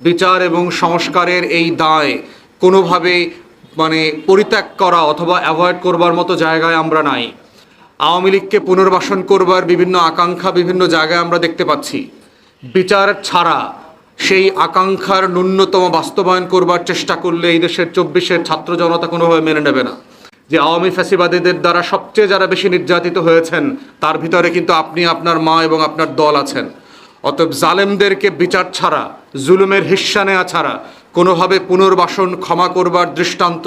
বিচার এবং সংস্কারের এই দায় কোনোভাবে মানে পরিত্যাগ করা অথবা অ্যাভয়েড করবার মতো জায়গায় আমরা নাই। আওয়ামী লীগকে পুনর্বাসন করবার বিভিন্ন আকাঙ্ক্ষা বিভিন্ন জায়গায় আমরা দেখতে পাচ্ছি। বিচার ছাড়া সেই আকাঙ্ক্ষার ন্যূনতম বাস্তবায়ন করবার চেষ্টা করলে এই দেশের চব্বিশের ছাত্র জনতা কোনোভাবে মেনে নেবে না। যে আওয়ামী ফ্যাসিবাদীদের দ্বারা সবচেয়ে যারা বেশি নির্যাতিত হয়েছেন, তার ভিতরে কিন্তু আপনি আপনার মা এবং আপনার দল আছেন। অতএব জালেমদেরকে বিচার ছাড়া জুলুমের হিস্সা নেওয়া ছাড়া কোনোভাবে পুনর্বাসন ক্ষমা করবার দৃষ্টান্ত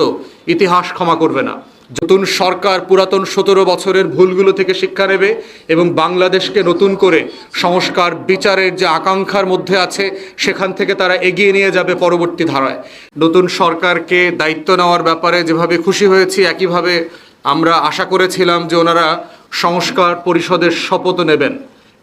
ইতিহাস ক্ষমা করবে না। নতুন সরকার পুরাতন সতেরো বছরের ভুলগুলো থেকে শিক্ষা নেবে এবং বাংলাদেশকে নতুন করে সংস্কার বিচারের যে আকাঙ্ক্ষার মধ্যে আছে, সেখান থেকে তারা এগিয়ে নিয়ে যাবে পরবর্তী ধারায়। নতুন সরকারকে দায়িত্ব নেওয়ার ব্যাপারে যেভাবে খুশি হয়েছি, একইভাবে আমরা আশা করেছিলাম যে ওনারা সংস্কার পরিষদের শপথ নেবেন।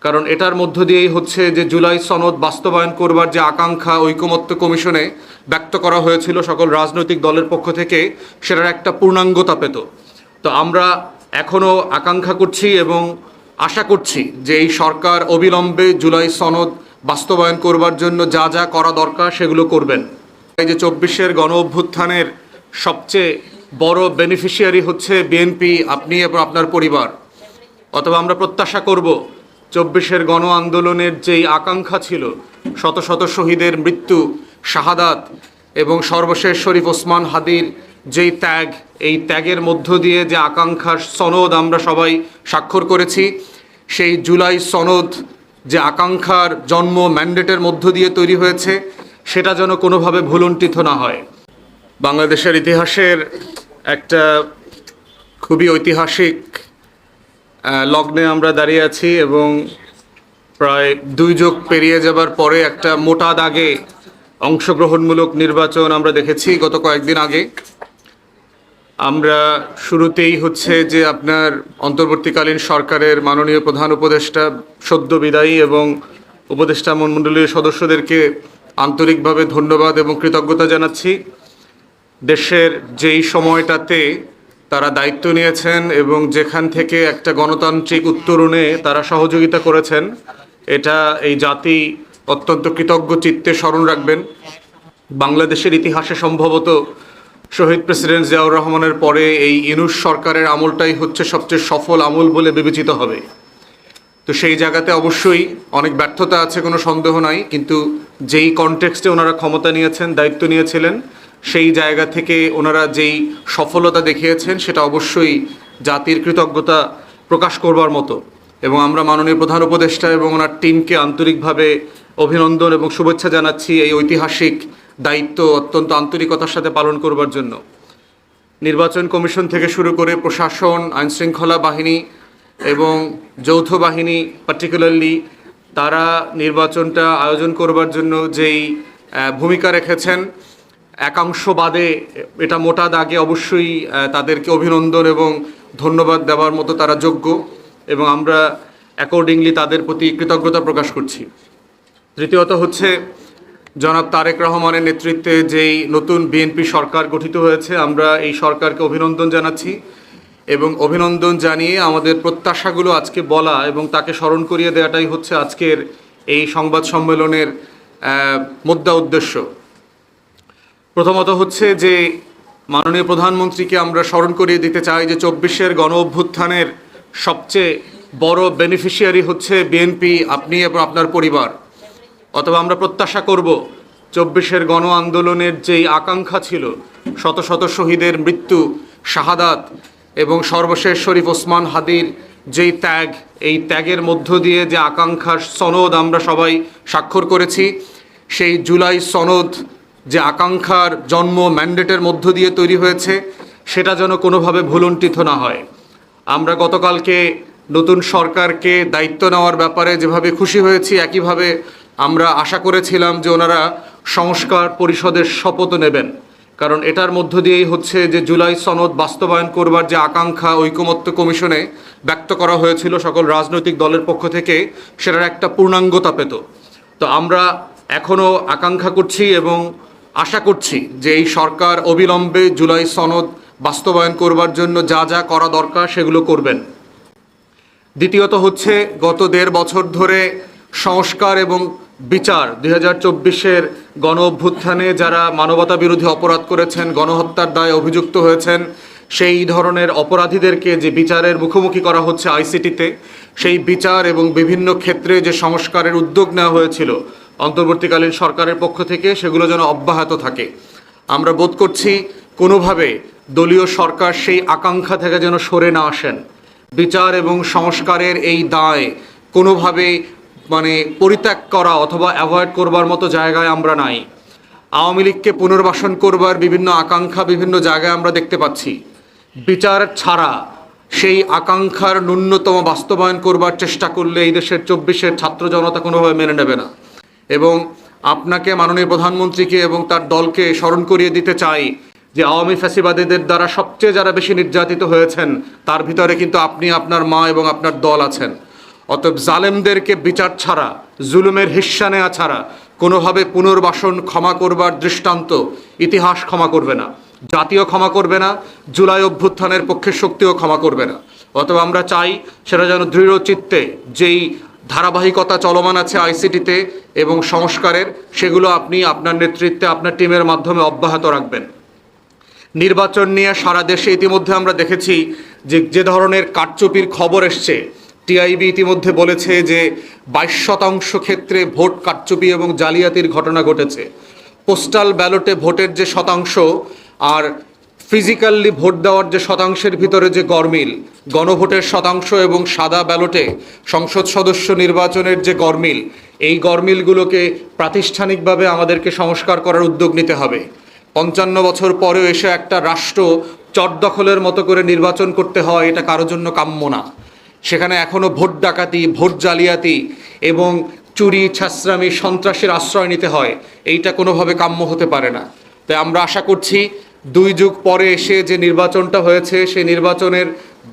কারণ এটার মধ্য দিয়েই হচ্ছে যে জুলাই সনদ বাস্তবায়ন করবার যে আকাঙ্ক্ষা ঐকমত্য কমিশনে ব্যক্ত করা হয়েছিল সকল রাজনৈতিক দলের পক্ষ থেকে, সেটার একটা পূর্ণাঙ্গতা পেত। তো আমরা এখনও আকাঙ্ক্ষা করছি এবং আশা করছি যে এই সরকার অবিলম্বে জুলাই সনদ বাস্তবায়ন করবার জন্য যা যা করা দরকার সেগুলো করবেন। এই যে চব্বিশের গণ অভ্যুত্থানের সবচেয়ে বড় বেনিফিশিয়ারি হচ্ছে বিএনপি, আপনি এবং আপনার পরিবার। অথবা আমরা প্রত্যাশা করব চব্বিশের গণ আন্দোলনের যেই আকাঙ্ক্ষা ছিল, শত শত শহীদের মৃত্যু, শাহাদাত এবং সর্বশেষ শরীফ ওসমান হাদির যেই ত্যাগ, এই ত্যাগের মধ্য দিয়ে যে আকাঙ্ক্ষার সনদ আমরা সবাই স্বাক্ষর করেছি, সেই জুলাই সনদ যে আকাঙ্ক্ষার জন্ম ম্যান্ডেটের মধ্য দিয়ে তৈরি হয়েছে, সেটা যেন কোনোভাবে ভুলুণ্ঠিত না হয়। বাংলাদেশের ইতিহাসের একটা খুবই ঐতিহাসিক লগ্নে আমরা দাঁড়িয়ে আছি এবং প্রায় দুই যুগ পেরিয়ে যাবার পরে একটা মোটা দাগে অংশগ্রহণমূলক নির্বাচন আমরা দেখেছি গত কয়েকদিন আগে। আমরা শুরুতেই হচ্ছে যে আপনার অন্তর্বর্তীকালীন সরকারের মাননীয় প্রধান উপদেষ্টা, সদ্য বিদায়ী এবং উপদেষ্টা মণ্ডলীয় সদস্যদেরকে আন্তরিকভাবে ধন্যবাদ এবং কৃতজ্ঞতা জানাচ্ছি। দেশের যেই সময়টাতে তারা দায়িত্ব নিয়েছেন এবং যেখান থেকে একটা গণতান্ত্রিক উত্তরণে তারা সহযোগিতা করেছেন, এটা এই জাতি অত্যন্ত কৃতজ্ঞ চিত্তে স্মরণ রাখবেন। বাংলাদেশের ইতিহাসে সম্ভবত শহীদ প্রেসিডেন্ট জিয়াউর রহমানের পরে এই ইনুস সরকারের আমলটাই হচ্ছে সবচেয়ে সফল আমল বলে বিবেচিত হবে। তো সেই জায়গাতে অবশ্যই অনেক ব্যর্থতা আছে, কোনো সন্দেহ নাই, কিন্তু যেই কনটেক্সটে ওনারা ক্ষমতা নিয়েছেন, দায়িত্ব নিয়েছিলেন সেই জায়গা থেকে ওনারা যেই সফলতা দেখিয়েছেন, সেটা অবশ্যই জাতির কৃতজ্ঞতা প্রকাশ করবার মতো। এবং আমরা মাননীয় প্রধান উপদেষ্টা এবং ওনার টিমকে আন্তরিকভাবে অভিনন্দন এবং শুভেচ্ছা জানাচ্ছি এই ঐতিহাসিক দায়িত্ব অত্যন্ত আন্তরিকতার সাথে পালন করবার জন্য। নির্বাচন কমিশন থেকে শুরু করে প্রশাসন, আইনশৃঙ্খলা বাহিনী এবং যৌথ বাহিনী পার্টিকুলারলি তারা নির্বাচনটা আয়োজন করবার জন্য যেই ভূমিকা রেখেছেন একাংশ বাদে এটা মোটা দাগে অবশ্যই তাদেরকে অভিনন্দন এবং ধন্যবাদ দেওয়ার মতো তারা যোগ্য এবং আমরা অ্যাকর্ডিংলি তাদের প্রতি কৃতজ্ঞতা প্রকাশ করছি। তৃতীয়ত হচ্ছে, জনাব তারেক রহমানের নেতৃত্বে যেই নতুন বিএনপি সরকার গঠিত হয়েছে, আমরা এই সরকারকে অভিনন্দন জানাচ্ছি এবং অভিনন্দন জানিয়ে আমাদের প্রত্যাশাগুলো আজকে বলা এবং তাকে স্মরণ করিয়ে দেওয়াটাই হচ্ছে আজকের এই সংবাদ সম্মেলনের মুদ্রা উদ্দেশ্য। প্রথমত হচ্ছে যে মাননীয় প্রধানমন্ত্রীকে আমরা স্মরণ করিয়ে দিতে চাই যে চব্বিশের গণ অভ্যুত্থানের সবচেয়ে বড় বেনিফিশিয়ারি হচ্ছে বিএনপি আপনি এবং আপনার পরিবার। অথবা আমরা প্রত্যাশা করব চব্বিশের গণ আন্দোলনের যেই আকাঙ্ক্ষা ছিল, শত শত শহীদের মৃত্যু, শাহাদাত এবং সর্বশেষ শরীফ ওসমান হাদির যেই ত্যাগ, এই ত্যাগের মধ্য দিয়ে যে আকাঙ্ক্ষার সনদ আমরা সবাই স্বাক্ষর করেছি, সেই জুলাই সনদ যে আকাঙ্ক্ষার জন্ম ম্যান্ডেটের মধ্য দিয়ে তৈরি হয়েছে, সেটা যেন কোনোভাবে ভুলুণ্ঠিত না হয়। আমরা গতকালকে নতুন সরকারকে দায়িত্ব নেওয়ার ব্যাপারে যেভাবে খুশি হয়েছি, একইভাবে আমরা আশা করেছিলাম যে ওনারা সংস্কার পরিষদের শপথ নেবেন। কারণ এটার মধ্য দিয়েই হচ্ছে যে জুলাই সনদ বাস্তবায়ন করবার যে আকাঙ্ক্ষা ঐকমত্য কমিশনে ব্যক্ত করা হয়েছিল সকল রাজনৈতিক দলের পক্ষ থেকে, সেটার একটা পূর্ণাঙ্গতা পেত। তো আমরা এখনও আকাঙ্ক্ষা করছি এবং আশা করছি যে এই সরকার অবিলম্বে জুলাই সনদ বাস্তবায়ন করবার জন্য যা যা করা দরকার সেগুলো করবেন। দ্বিতীয়ত হচ্ছে, গত দেড় বছর ধরে সংস্কার এবং বিচার দুই হাজার চব্বিশের গণ অভ্যুত্থানে যারা মানবতা বিরোধী অপরাধ করেছেন, গণহত্যার দায়ে অভিযুক্ত হয়েছেন, সেই ধরনের অপরাধীদেরকে যে বিচারের মুখোমুখি করা হচ্ছে আইসিটিতে, সেই বিচার এবং বিভিন্ন ক্ষেত্রে যে সংস্কারের উদ্যোগ নেওয়া হয়েছিল অন্তর্বর্তীকালীন সরকারের পক্ষ থেকে সেগুলো যেন অব্যাহত থাকে। আমরা বোধ করছি কোনোভাবে দলীয় সরকার সেই আকাঙ্ক্ষা থেকে যেন সরে না আসেন। বিচার এবং সংস্কারের এই দায় কোনোভাবে মানে পরিত্যাগ করা অথবা অ্যাভয়েড করবার মতো জায়গায় আমরা নাই। আওয়ামী লীগকে পুনর্বাসন করবার বিভিন্ন আকাঙ্ক্ষা বিভিন্ন জায়গায় আমরা দেখতে পাচ্ছি। বিচার ছাড়া সেই আকাঙ্ক্ষার ন্যূনতম বাস্তবায়ন করবার চেষ্টা করলে এই দেশের চব্বিশের ছাত্র জনতা কোনোভাবে মেনে নেবে না। এবং আপনাকে মাননীয় প্রধানমন্ত্রীকে এবং তার দলকে স্মরণ করিয়ে দিতে চাই যে আওয়ামী ফ্যাসিবাদীদের দ্বারা সবচেয়ে যারা বেশি নির্যাতিত হয়েছেন, তার ভিতরে কিন্তু আপনি আপনার মা এবং আপনার দল আছেন। অতএব জালেমদেরকে বিচার ছাড়া, জুলুমের হিস্সা নেওয়া ছাড়া কোনোভাবে পুনর্বাসন ক্ষমা করবার দৃষ্টান্ত ইতিহাস ক্ষমা করবে না। জাতীয় ক্ষমা করবে না, জুলাই অভ্যুত্থানের পক্ষে শক্তিও ক্ষমা করবে না। অতএব আমরা চাই সেটা যেন দৃঢ় চিত্তে যেই ধারাবাহিকতা চলমান আছে আইসিটিতে এবং সংস্কারের, সেগুলো আপনি আপনার নেতৃত্বে, আপনার টিমের মাধ্যমে অব্যাহত রাখবেন। নির্বাচন নিয়ে সারা দেশে ইতিমধ্যে আমরা দেখেছি যে যে ধরনের কারচুপির খবর এসছে। টিআইবি ইতিমধ্যে বলেছে যে, বাইশ শতাংশ ক্ষেত্রে ভোট কারচুপি এবং জালিয়াতির ঘটনা ঘটেছে। পোস্টাল ব্যালটে ভোটের যে শতাংশ, আর ফিজিক্যালি ভোট দেওয়ার যে শতাংশের ভিতরে যে গরমিল, গণভোটের শতাংশ এবং সাদা ব্যালটে সংসদ সদস্য নির্বাচনের যে গরমিল, এই গরমিলগুলোকে প্রাতিষ্ঠানিকভাবে আমাদেরকে সংস্কার করার উদ্যোগ নিতে হবে। পঞ্চান্ন বছর পরেও এসে একটা রাষ্ট্র চটদখলের মতো করে নির্বাচন করতে হয়, এটা কারোর জন্য কাম্য না। সেখানে এখনও ভোট ডাকাতি, ভোট জালিয়াতি এবং চুরি ছাসরামি সন্ত্রাসের আশ্রয় নিতে হয়, এইটা কোনোভাবে কাম্য হতে পারে না। তাই আমরা আশা করছি দুই যুগ পরে এসে যে নির্বাচনটা হয়েছে, সেই নির্বাচনের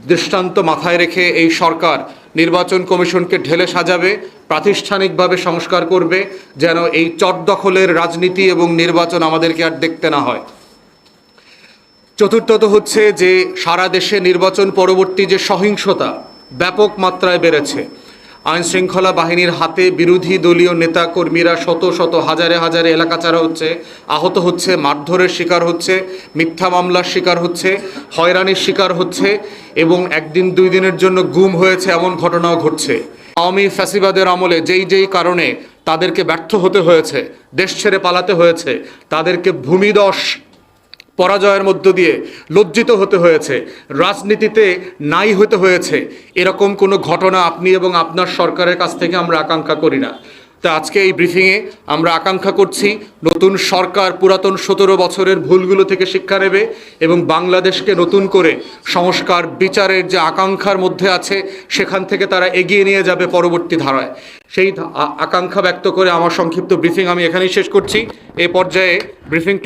দৃষ্টান্ত মাথায় রেখে এই সরকার নির্বাচন কমিশনকে ঢেলে সাজাবে, প্রাতিষ্ঠানিকভাবে সংস্কার করবে, যেন এই চটদখলের রাজনীতি এবং নির্বাচন আমাদেরকে আর দেখতে না হয়। চতুর্থত হচ্ছে যে সারা দেশে নির্বাচন পরবর্তী যে সহিংসতা ব্যাপক মাত্রায় বেড়েছে। আইন শৃঙ্খলা বাহিনীর হাতে বিরোধী দলীয় নেতা কর্মীরা শত শত হাজারে হাজারে এলাকা ছাড়া হচ্ছে, আহত হচ্ছে, মারধরের শিকার হচ্ছে, মিথ্যা মামলার শিকার হচ্ছে, হয়রানির শিকার হচ্ছে এবং একদিন দুই দিনের জন্য গুম হয়েছে এমন ঘটনাও ঘটছে। আওয়ামী ফ্যাসিবাদের আমলে যেই যেই কারণে তাদেরকে ব্যর্থ হতে হয়েছে, দেশ ছেড়ে পালাতে হয়েছে, তাদেরকে ভূমিদশ পরাজয়ের মধ্য দিয়ে লজ্জিত হতে হয়েছে, রাজনীতিতে নাই হতে হয়েছে। এরকম কোনো ঘটনা আপনি এবং আপনার সরকারের কাছ থেকে আমরা আকাঙ্ক্ষা করি না। তো আজকে এই ব্রিফিংয়ে আমরা আকাঙ্ক্ষা করছি, নতুন সরকার পুরাতন সতেরো বছরের ভুলগুলো থেকে শিক্ষা নেবে এবং বাংলাদেশকে নতুন করে সংস্কার, বিচারের যে আকাঙ্ক্ষার মধ্যে আছে, সেখান থেকে তারা এগিয়ে নিয়ে যাবে পরবর্তী ধারায়। সেই আকাঙ্ক্ষা ব্যক্ত করে আমার সংক্ষিপ্ত ব্রিফিং আমি এখানেই শেষ করছি। এ পর্যায়ে ব্রিফিং